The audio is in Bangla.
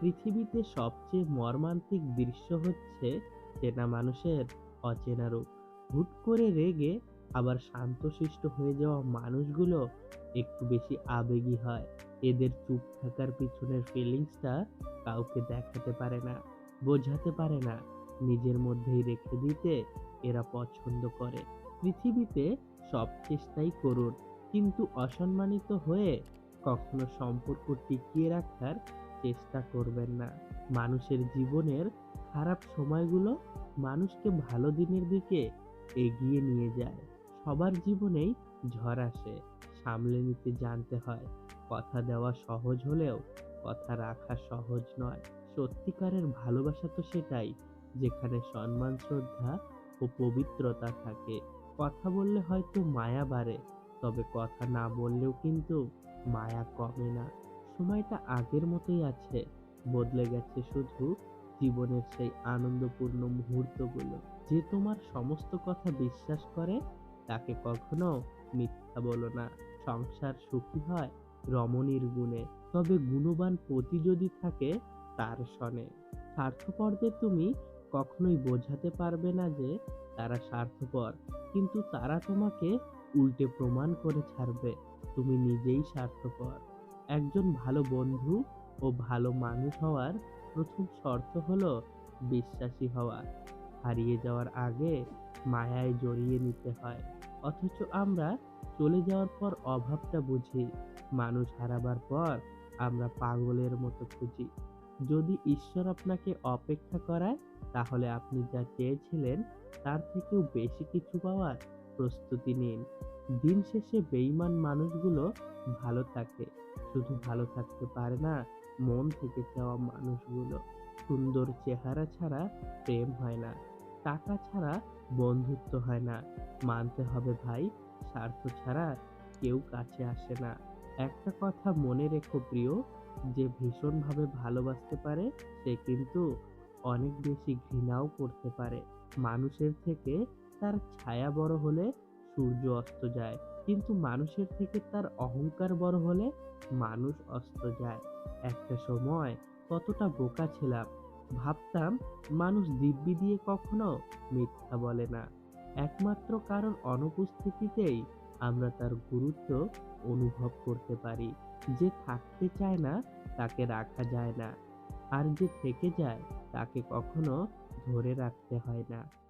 পৃথিবীতে সবচেয়ে মর্মান্তিক দৃশ্য হচ্ছে চেনা মানুষের অচেনা রূপ। হুট করে রেগে আবার শান্তশিষ্ট হয়ে যাওয়া মানুষগুলো একটু বেশি আবেগী হয়। এদের চুপ থাকার পিছনের ফিলিংসটা কাউকে দেখাতে পারে না, বোঝাতে পারে না। নিজের মধ্যেই রেখে দিতে এরা পছন্দ করে। পৃথিবীতে সব চেষ্টাই করুন কিন্তু অসম্মানিত হয়ে কখনো সম্পর্ক টিকিয়ে রাখার চেষ্টা করবেন না। মানুষের জীবনের খারাপ সময়গুলো মানুষকে ভালো দিনের দিকে এগিয়ে নিয়ে যায়। সবার জীবনেই ঝড় আসে, সামলে নিতে জানতে হয়। কথা দেওয়া সহজ হলেও কথা রাখা সহজ নয়। সত্যিকারের ভালোবাসা তো সেটাই, যেখানে সম্মান, শ্রদ্ধা ও পবিত্রতা থাকে। কথা বললে হয়তো মায়া বাড়ে, তবে কথা না বললেও কিন্তু মায়া কমে না। সময়টা আগের মতোই আছে। বদলে গেছে শুধু জীবনের সেই আনন্দপূর্ণ মুহূর্তগুলো। যে তোমার সমস্ত কথা বিশ্বাস করে, তাকে কখনো মিথ্যা বলো না। সংসার সুখী হয় রমণীর গুণে। তবে গুণবান পতি যদি থাকে, তার সনে স্বার্থপরদের তুমি কখনোই বোঝাতে পারবে না যে, তারা স্বার্থপর। কিন্তু তারা তোমাকে উল্টে প্রমাণ করে ছাড়বে। তুমি নিজেই স্বার্থপর। একজন ভালো বন্ধু ও ভালো মানুষ হওয়ার প্রথম শর্ত হলো বিশ্বাসী হওয়া। হারিয়ে যাওয়ার আগে মায়ায় জড়িয়ে নিতে হয়। অথচ আমরা চলে যাওয়ার পর অভাবটা বুঝি। মানুষ হারাবার পর আমরা পাগলের মতো খুঁজি। যদি ঈশ্বর আপনাকে অপেক্ষা করায়, তাহলে আপনি যা চেয়েছিলেন, তার থেকেও বেশি কিছু পাওয়ার প্রস্তুতি নিন। দিন শেষে বেইমান মানুষগুলো ভালো থাকে। শুধু ভালো থাকতে পারে না, মন থেকে চাওয়া মানুষগুলো। সুন্দর চেহারা ছাড়া প্রেম হয় না। টাকা ছাড়া বন্ধুত্ব হয় না। মানতে হবে ভাই, স্বার্থ ছাড়া কেউ কাছে আসে না। একটা কথা মনে রেখো প্রিয়, যে ভীষণভাবে ভালোবাসতে পারে, সে কিন্তু অনেক বেশি ঘৃণাও করতে পারে। মানুষের থেকে তার ছায়া বড় হলে সূর্য অস্ত যায়, কিন্তু মানুষের থেকে তার অহংকার বড় হলে মানুষ অস্ত যায়। একটা সময় কতটা বোকা ছিলাম, ভাবতাম মানুষ দিব্যি দিয়ে কখনো মিথ্যা বলে না। একমাত্র কারণ অনুপস্থিতিতেই আমরা তার গুরুত্ব অনুভব করতে পারি। যে থাকতে চায় না, তাকে রাখা যায় না। আর যে থেকে যায়, তাকে কখনো ধরে রাখতে হয় না।